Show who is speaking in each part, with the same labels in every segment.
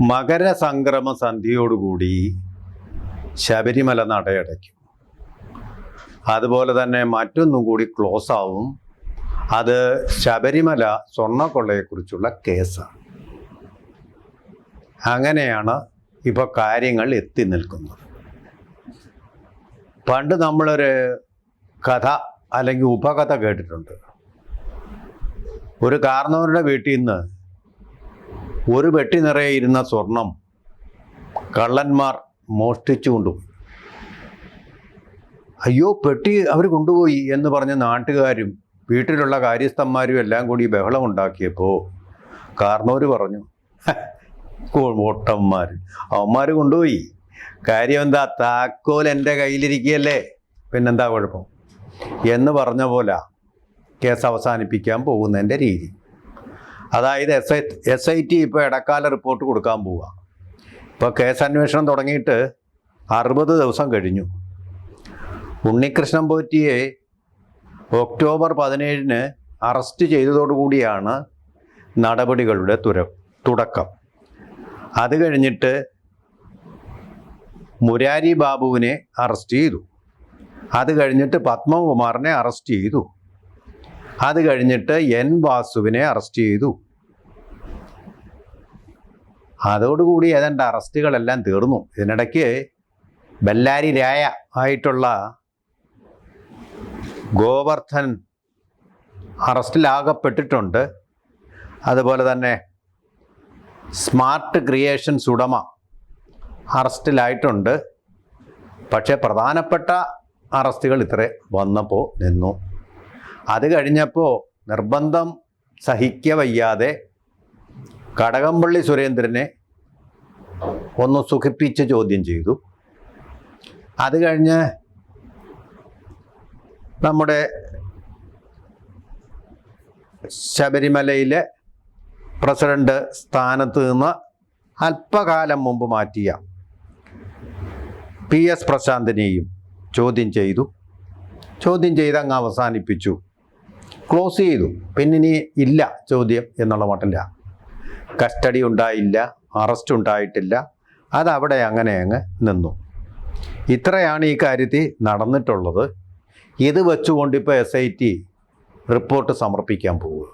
Speaker 1: മകരസംക്രമ സന്ധ്യയോടുകൂടി ശബരിമല നടയടയ്ക്കും. അതുപോലെ തന്നെ മറ്റൊന്നും കൂടി ക്ലോസ് ആവും. അത് ശബരിമല സ്വർണക്കൊള്ളയെക്കുറിച്ചുള്ള കേസാണ്. അങ്ങനെയാണ് ഇപ്പോൾ കാര്യങ്ങൾ എത്തി നിൽക്കുന്നത്. പണ്ട് നമ്മളൊരു കഥ അല്ലെങ്കിൽ ഉപകഥ കേട്ടിട്ടുണ്ട്. ഒരു കാരണവരുടെ വീട്ടിൽ നിന്ന് ഒരു വെട്ടി നിറയെ ഇരുന്ന സ്വർണം കള്ളന്മാർ മോഷ്ടിച്ചു കൊണ്ടുപോയി അയ്യോ പെട്ടി അവർ കൊണ്ടുപോയി എന്ന് പറഞ്ഞ നാട്ടുകാരും വീട്ടിലുള്ള കാര്യസ്ഥന്മാരും എല്ലാം കൂടി ബഹളം കാർന്നവർ പറഞ്ഞു കോട്ടന്മാർ അവന്മാർ കൊണ്ടുപോയി. കാര്യം എന്താ താക്കോൽ എന്റെ കയ്യിലിരിക്കുകയല്ലേ? പിന്നെന്താ കുഴപ്പം? എന്ന് പറഞ്ഞ പോലെ കേസ് അവസാനിപ്പിക്കാൻ പോകുന്നതിന്റെ രീതി. അതായത് S I S I T ഇപ്പോൾ ഇടക്കാല റിപ്പോർട്ട് കൊടുക്കാൻ പോവുക ഇപ്പോൾ കേസ് അന്വേഷണം തുടങ്ങിയിട്ട് അറുപത് ദിവസം കഴിഞ്ഞു. ഉണ്ണികൃഷ്ണൻ പോറ്റിയെ ഒക്ടോബർ പതിനേഴിന് അറസ്റ്റ് ചെയ്തതോടുകൂടിയാണ് നടപടികളുടെ തുര തുടക്കം. അത് കഴിഞ്ഞിട്ട് മുരാരി ബാബുവിനെ അറസ്റ്റ് ചെയ്തു. അത് കഴിഞ്ഞിട്ട് പത്മകുമാറിനെ അറസ്റ്റ് ചെയ്തു. അത് കഴിഞ്ഞിട്ട് എൻ വാസുവിനെ അറസ്റ്റ് ചെയ്തു. അതോടുകൂടി ഏതാണ്ട് അറസ്റ്റുകളെല്ലാം തീർന്നു. ഇതിനിടയ്ക്ക് ബല്ലാരി രായ ആയിട്ടുള്ള ഗോവർദ്ധൻ അറസ്റ്റിലാകപ്പെട്ടിട്ടുണ്ട്. അതുപോലെ തന്നെ സ്മാർട്ട് ക്രിയേഷൻസ് ഉടമ അറസ്റ്റിലായിട്ടുണ്ട്. പക്ഷേ പ്രധാനപ്പെട്ട അറസ്റ്റുകൾ ഇത്ര വന്നപ്പോൾ നിന്നു. അത് കഴിഞ്ഞപ്പോൾ നിർബന്ധം സഹിക്ക വയ്യാതെ കടകംപള്ളി സുരേന്ദ്രനെ ഒന്ന് സുഖിപ്പിച്ച് ചോദ്യം ചെയ്തു. അത് കഴിഞ്ഞ് നമ്മുടെ ശബരിമലയിലെ പ്രസിഡന്റ് സ്ഥാനത്ത് നിന്ന് അല്പകാലം മുമ്പ് മാറ്റിയ പി എസ് പ്രശാന്തിനെയും ചോദ്യം ചെയ്തു. ചോദ്യം ചെയ്ത് അങ്ങ് അവസാനിപ്പിച്ചു. ക്ലോസ് ചെയ്തു. പിന്നിനി ഇല്ല ചോദ്യം എന്നുള്ള മട്ടില്ല. കസ്റ്റഡി ഉണ്ടായില്ല അറസ്റ്റ് ഉണ്ടായിട്ടില്ല. അതവിടെ അങ്ങനെ അങ്ങ് നിന്നു. ഇത്രയാണ് ഈ കാര്യത്തിൽ നടന്നിട്ടുള്ളത്. ഇത് വെച്ചുകൊണ്ട് ഇപ്പോൾ എസ് ഐ ടി റിപ്പോർട്ട് സമർപ്പിക്കാൻ പോവുക.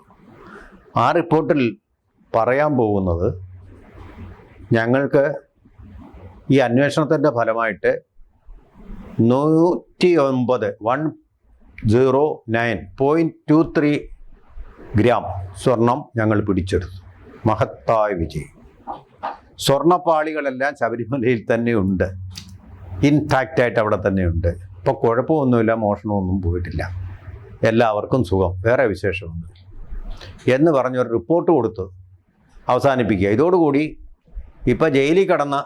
Speaker 1: ആ റിപ്പോർട്ടിൽ പറയാൻ പോകുന്നത് ഞങ്ങൾക്ക് ഈ അന്വേഷണത്തിന്റെ ഫലമായിട്ട് നൂറ്റി ഒൻപത് one zero nine point two three gram സ്വർണം ഞങ്ങൾ പിടിച്ചെടുത്തു. മഹത്തായ വിജയം. സ്വർണപ്പാളികളെല്ലാം ശബരിമലയിൽ തന്നെ ഉണ്ട്. ഇൻടാക്റ്റ് ആയിട്ട് അവിടെ തന്നെ ഉണ്ട്. ഇപ്പോൾ കുഴപ്പമൊന്നുമില്ല മോഷണമൊന്നും പോയിട്ടില്ല. എല്ലാവർക്കും സുഖം വേറെ വിശേഷമൊന്നും എന്ന് പറഞ്ഞൊരു റിപ്പോർട്ട് കൊടുത്ത് അവസാനിപ്പിക്കുക. ഇതോടുകൂടി ഇപ്പോൾ ജയിലിൽ കടന്ന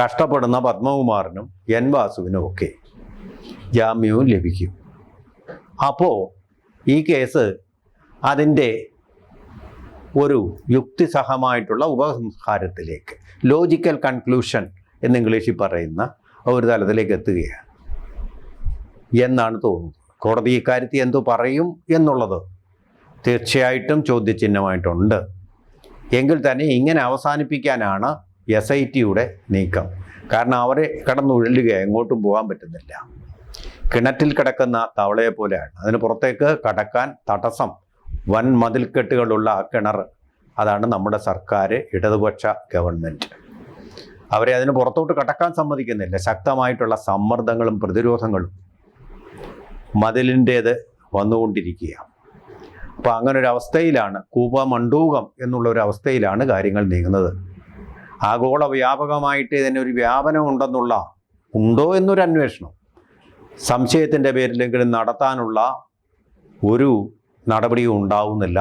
Speaker 1: കഷ്ടപ്പെടുന്ന പത്മകുമാറിനും എൻ വാസുവിനും ഒക്കെ ജാമ്യവും ലഭിക്കും. അപ്പോൾ ഈ കേസ് അതിന്റെ ഒരു യുക്തിസഹമായിട്ടുള്ള ഉപസംഹാരത്തിലേക്ക് ലോജിക്കൽ കൺക്ലൂഷൻ എന്ന് ഇംഗ്ലീഷിൽ പറയുന്ന ഒരു തലത്തിലേക്ക് എത്തുകയാണ്. എന്നാണ് തോന്നുന്നത്. കോടതി ഇക്കാര്യത്തിൽ എന്തോ പറയും എന്നുള്ളത് തീർച്ചയായിട്ടും ചോദ്യചിഹ്നമായിട്ടുണ്ട്. എങ്കിൽ തന്നെ ഇങ്ങനെ അവസാനിപ്പിക്കാനാണ് എസ് ഐ ടിയുടെ നീക്കം. കാരണം അവരെ കടന്നുഴലുക എങ്ങോട്ടും പോകാൻ പറ്റുന്നില്ല. കിണറ്റിൽ കിടക്കുന്ന തവളയെ പോലെയാണ് അതിന് പുറത്തേക്ക് കടക്കാൻ തടസ്സം വൻ മതിൽക്കെട്ടുകളുള്ള ആ കിണർ അതാണ് നമ്മുടെ സർക്കാർ ഇടതുപക്ഷ ഗവൺമെന്റ് അവരെ അതിന് പുറത്തോട്ട് കടക്കാൻ സമ്മതിക്കുന്നില്ല. ശക്തമായിട്ടുള്ള സമ്മർദ്ദങ്ങളും പ്രതിരോധങ്ങളും മതിലിന്റേത് വന്നുകൊണ്ടിരിക്കുകയാണ്. അപ്പോൾ അങ്ങനെ ഒരു അവസ്ഥയിലാണ് കൂപ മണ്ടൂകം എന്നുള്ള ഒരു അവസ്ഥയിലാണ് കാര്യങ്ങൾ നീങ്ങുന്നത്. ആഗോള വ്യാപകമായിട്ട് ഇതിന് ഒരു വ്യാപനം ഉണ്ടെന്നുള്ള ഉണ്ടോ എന്നൊരു അന്വേഷണം സംശയത്തിന്റെ പേരിലെങ്കിലും നടത്താനുള്ള ഒരു നടപടിയും ഉണ്ടാവുന്നില്ല.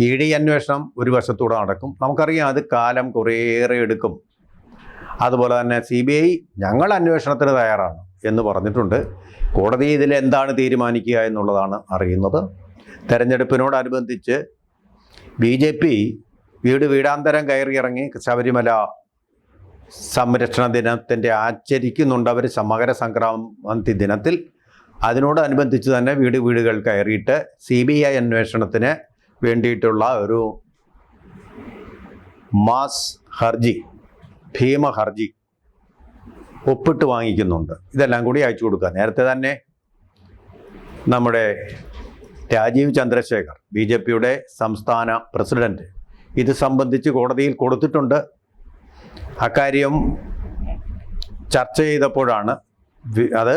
Speaker 1: ഇ ഡി അന്വേഷണം ഒരു വശത്തൂടെ നടക്കും. നമുക്കറിയാം അത് കാലം കുറേയേറെ എടുക്കും. അതുപോലെ തന്നെ സി ബി ഐ ഞങ്ങൾ അന്വേഷണത്തിന് തയ്യാറാണ് എന്ന് പറഞ്ഞിട്ടുണ്ട്. കോടതി ഇതിൽ എന്താണ് തീരുമാനിക്കുക എന്നുള്ളതാണ് അറിയുന്നത്. തെരഞ്ഞെടുപ്പിനോടനുബന്ധിച്ച് ബി ജെ പി വീട് വീടാന്തരം കയറിയിറങ്ങി ശബരിമല സംരക്ഷണ ദിനത്തിന്റെ ആചരിക്കുന്നുണ്ട്. അവർ സമകര സംക്രാന്തി ദിനത്തിൽ അതിനോടനുബന്ധിച്ച് തന്നെ വീട് വീടുകൾ കയറിയിട്ട് സി ബി ഐ അന്വേഷണത്തിന് വേണ്ടിയിട്ടുള്ള ഒരു മാസ് ഹർജി ഭീമ ഹർജി ഒപ്പിട്ട് വാങ്ങിക്കുന്നുണ്ട്. ഇതെല്ലാം കൂടി അയച്ചു കൊടുക്കുക. നേരത്തെ തന്നെ നമ്മുടെ രാജീവ് ചന്ദ്രശേഖർ ബി ജെ പിയുടെ സംസ്ഥാന പ്രസിഡന്റ് ഇത് സംബന്ധിച്ച് കോടതിയിൽ കൊടുത്തിട്ടുണ്ട്. അക്കാര്യം ചർച്ച ചെയ്തപ്പോഴാണ് അത്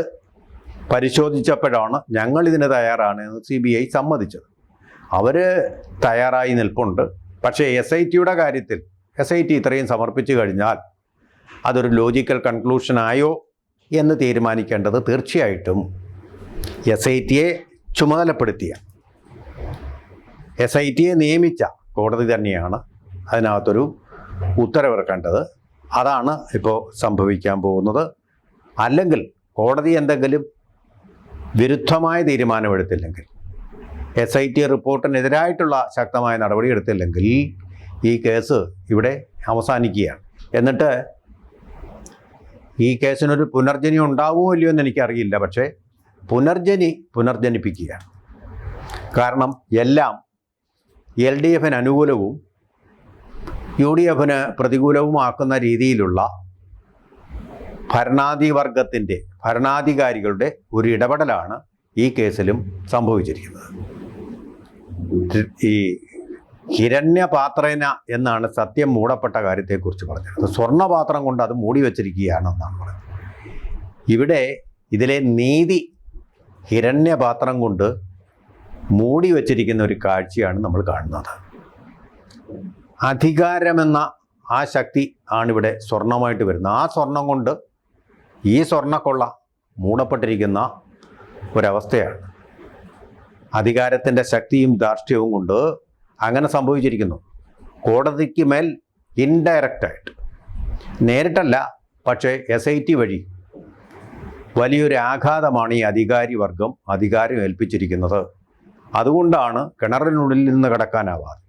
Speaker 1: പരിശോധിച്ചപ്പോഴാണ് ഞങ്ങൾ ഇതിന് തയ്യാറാണ് എന്ന് സി ബി ഐ സമ്മതിച്ചത്. അവർ തയ്യാറായി നിൽപ്പുണ്ട്. പക്ഷേ എസ് ഐ ടിയുടെ കാര്യത്തിൽ എസ് ഐ ടി ഇത്രയും സമർപ്പിച്ചു കഴിഞ്ഞാൽ അതൊരു ലോജിക്കൽ കൺക്ലൂഷൻ ആയോ എന്ന് തീരുമാനിക്കേണ്ടത് തീർച്ചയായിട്ടും എസ് ഐ ടിയെ ചുമതലപ്പെടുത്തിയ എസ് ഐ ടിയെ നിയമിച്ച കോടതി തന്നെയാണ് അതിനകത്തൊരു ഉത്തരവിറക്കേണ്ടത് അതാണ് ഇപ്പോൾ സംഭവിക്കാൻ പോകുന്നത്. അല്ലെങ്കിൽ കോടതി എന്തെങ്കിലും വിരുദ്ധമായ തീരുമാനമെടുത്തില്ലെങ്കിൽ എസ് ഐ ടി റിപ്പോർട്ടിനെതിരായിട്ടുള്ള ശക്തമായ നടപടി എടുത്തില്ലെങ്കിൽ ഈ കേസ് ഇവിടെ അവസാനിക്കുകയാണ്. എന്നിട്ട് ഈ കേസിനൊരു പുനർജനി ഉണ്ടാവുമോ ഇല്ലയോ എന്ന് എനിക്കറിയില്ല. പക്ഷേ പുനർജനി പുനർജനിപ്പിക്കുകയാണ്. കാരണം എല്ലാം എൽ ഡി എഫിന് അനുകൂലവും യു ഡി എഫിന് പ്രതികൂലവുമാക്കുന്ന രീതിയിലുള്ള ഭരണാധിവർഗത്തിന്റെ ഭരണാധികാരികളുടെ ഒരു ഇടപെടലാണ് ഈ കേസിലും സംഭവിച്ചിരിക്കുന്നത്. ഈ ഹിരണ്യപാത്രേന എന്നാണ് സത്യം മൂടപ്പെട്ട കാര്യത്തെക്കുറിച്ച് പറഞ്ഞത്. സ്വർണപാത്രം കൊണ്ട് അത് മൂടി വച്ചിരിക്കുകയാണെന്നാണ് പറഞ്ഞത്. ഇവിടെ ഇതിലെ നീതി ഹിരണ്യപാത്രം കൊണ്ട് മൂടി വച്ചിരിക്കുന്ന ഒരു കാഴ്ചയാണ് നമ്മൾ കാണുന്നത്. അധികാരമെന്ന ആ ശക്തി ആണിവിടെ സ്വർണമായിട്ട് വരുന്നത്. ആ സ്വർണം കൊണ്ട് ഈ സ്വർണക്കൊള്ള മൂടപ്പെട്ടിരിക്കുന്ന ഒരവസ്ഥയാണ്. അധികാരത്തിന്റെ ശക്തിയും ധാർഷ്ട്യവും കൊണ്ട് അങ്ങനെ സംഭവിച്ചിരിക്കുന്നു. കോടതിക്ക് മേൽ ഇൻഡയറക്റ്റായിട്ട് നേരിട്ടല്ല പക്ഷേ എസ് ഐ ടി വഴി വലിയൊരു ആഘാതമാണ് ഈ അധികാരി വർഗം അധികാരം ഏൽപ്പിച്ചിരിക്കുന്നത്. അതുകൊണ്ടാണ് കിണറിനുള്ളിൽ നിന്ന് കടക്കാനാവാതെ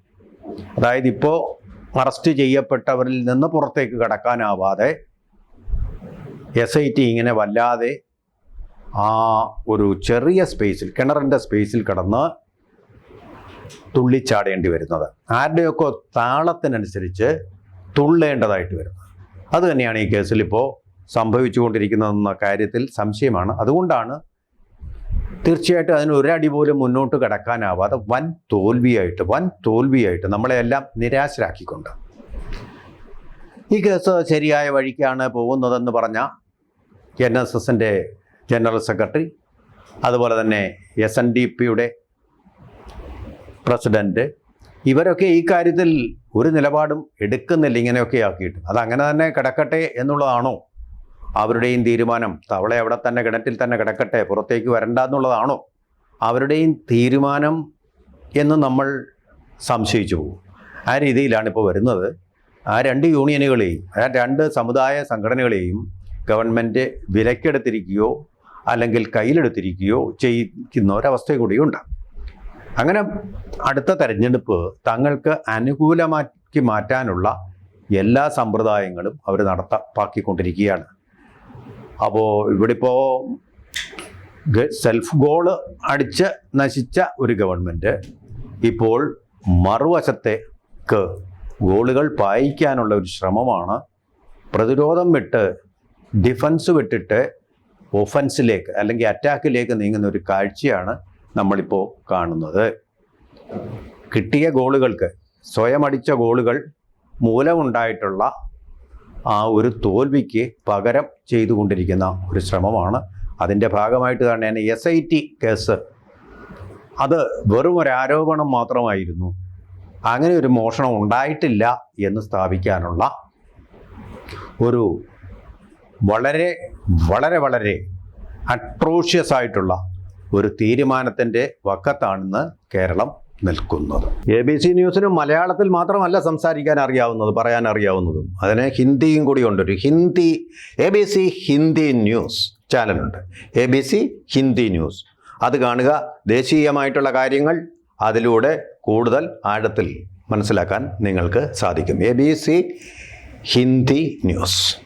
Speaker 1: അതായത് ഇപ്പോൾ അറസ്റ്റ് ചെയ്യപ്പെട്ടവരിൽ നിന്ന് പുറത്തേക്ക് കടക്കാനാവാതെ എസ് ഐ ടി ഇങ്ങനെ വല്ലാതെ ആ ഒരു ചെറിയ സ്പേസിൽ കിണറിന്റെ സ്പേസിൽ കടന്ന് തുള്ളിച്ചാടേണ്ടി വരുന്നത്. ആരുടെയൊക്കെ താളത്തിനനുസരിച്ച് തുള്ളേണ്ടതായിട്ട് വരുന്നത്. അത് തന്നെയാണ് ഈ കേസിൽ ഇപ്പോൾ സംഭവിച്ചുകൊണ്ടിരിക്കുന്നതെന്ന കാര്യത്തിൽ സംശയമാണ്. അതുകൊണ്ടാണ് തീർച്ചയായിട്ടും അതിന് ഒരടി പോലും മുന്നോട്ട് കടക്കാനാവാതെ വൻ തോൽവിയായിട്ട് വൻ തോൽവിയായിട്ട് നമ്മളെല്ലാം നിരാശരാക്കിക്കൊണ്ട്. ഈ കേസ് ശരിയായ വഴിക്കാണ് പോകുന്നതെന്ന് പറഞ്ഞ എൻ എസ് എസിന്റെ ജനറൽ സെക്രട്ടറി അതുപോലെ തന്നെ എസ് എൻ ഡി പിയുടെ പ്രസിഡന്റ് ഇവരൊക്കെ ഈ കാര്യത്തിൽ ഒരു നിലപാടും എടുക്കുന്നില്ല ഇങ്ങനെയൊക്കെ ആക്കിയിട്ട്. അതങ്ങനെ തന്നെ കിടക്കട്ടെ എന്നുള്ളതാണോ അവരുടെയും തീരുമാനം? തവള അവിടെ തന്നെ കിണറ്റിൽ തന്നെ കിടക്കട്ടെ പുറത്തേക്ക് വരണ്ട എന്നുള്ളതാണോ അവരുടെയും തീരുമാനം എന്ന് നമ്മൾ സംശയിച്ചു പോകും. ആ രീതിയിലാണ് ഇപ്പോൾ വരുന്നത്. ആ രണ്ട് യൂണിയനുകളെയും ആ രണ്ട് സമുദായ സംഘടനകളെയും ഗവൺമെന്റ് വിലക്കെടുത്തിരിക്കുകയോ അല്ലെങ്കിൽ കയ്യിലെടുത്തിരിക്കുകയോ ചെയ്യിക്കുന്ന ഒരവസ്ഥ കൂടിയുണ്ട് അങ്ങനെ അടുത്ത തെരഞ്ഞെടുപ്പ് തങ്ങൾക്ക് അനുകൂലമാക്കി മാറ്റാനുള്ള എല്ലാ സമ്പ്രദായങ്ങളും അവർ നടപ്പാക്കിക്കൊണ്ടിരിക്കുകയാണ്. അപ്പോൾ ഇവിടെ ഇപ്പോൾ സെൽഫ് ഗോൾ അടിച്ച് നശിച്ച ഒരു ഗവൺമെന്റ് ഇപ്പോൾ മറുവശത്തേക്ക് ഗോളുകൾ പായിക്കാനുള്ള ഒരു ശ്രമമാണ് പ്രതിരോധം വിട്ട് ഡിഫൻസ് വിട്ടിട്ട് ഒഫൻസിലേക്ക് അല്ലെങ്കിൽ അറ്റാക്കിലേക്ക് നീങ്ങുന്ന ഒരു കാഴ്ചയാണ് നമ്മളിപ്പോൾ കാണുന്നത്. കിട്ടിയ ഗോളുകൾക്ക് സ്വയം അടിച്ച ഗോളുകൾ മൂലമുണ്ടായിട്ടുള്ള ആ ഒരു തോൽവിക്ക് പകരം ചെയ്തുകൊണ്ടിരിക്കുന്ന ഒരു ശ്രമമാണ്. അതിന്റെ ഭാഗമായിട്ട് തന്നെയാണ് എസ് ഐ ടി കേസ്. അത് വെറും ഒരു ആരോപണം മാത്രമായിരുന്നു. അങ്ങനെ ഒരു മോഷണം ഉണ്ടായിട്ടില്ല എന്ന് സ്ഥാപിക്കാനുള്ള ഒരു വളരെ വളരെ വളരെ അട്രോഷ്യസ് ആയിട്ടുള്ള ഒരു തീരുമാനത്തിന്റെ വക്കത്താണെന്ന് കേരളം നിൽക്കുന്നത്. എ ബി സി ന്യൂസിന് മലയാളത്തിൽ മാത്രമല്ല സംസാരിക്കാൻ അറിയാവുന്നത് പറയാൻ അറിയാവുന്നതും. അതിന് ഹിന്ദിയും കൂടി ഉണ്ടൊരു Hindi A B C Hindi news ചാനലുണ്ട്. A B C Hindi news. അത് കാണുക. ദേശീയമായിട്ടുള്ള കാര്യങ്ങൾ അതിലൂടെ കൂടുതൽ ആഴത്തിൽ മനസ്സിലാക്കാൻ നിങ്ങൾക്ക് സാധിക്കും. A B C Hindi news.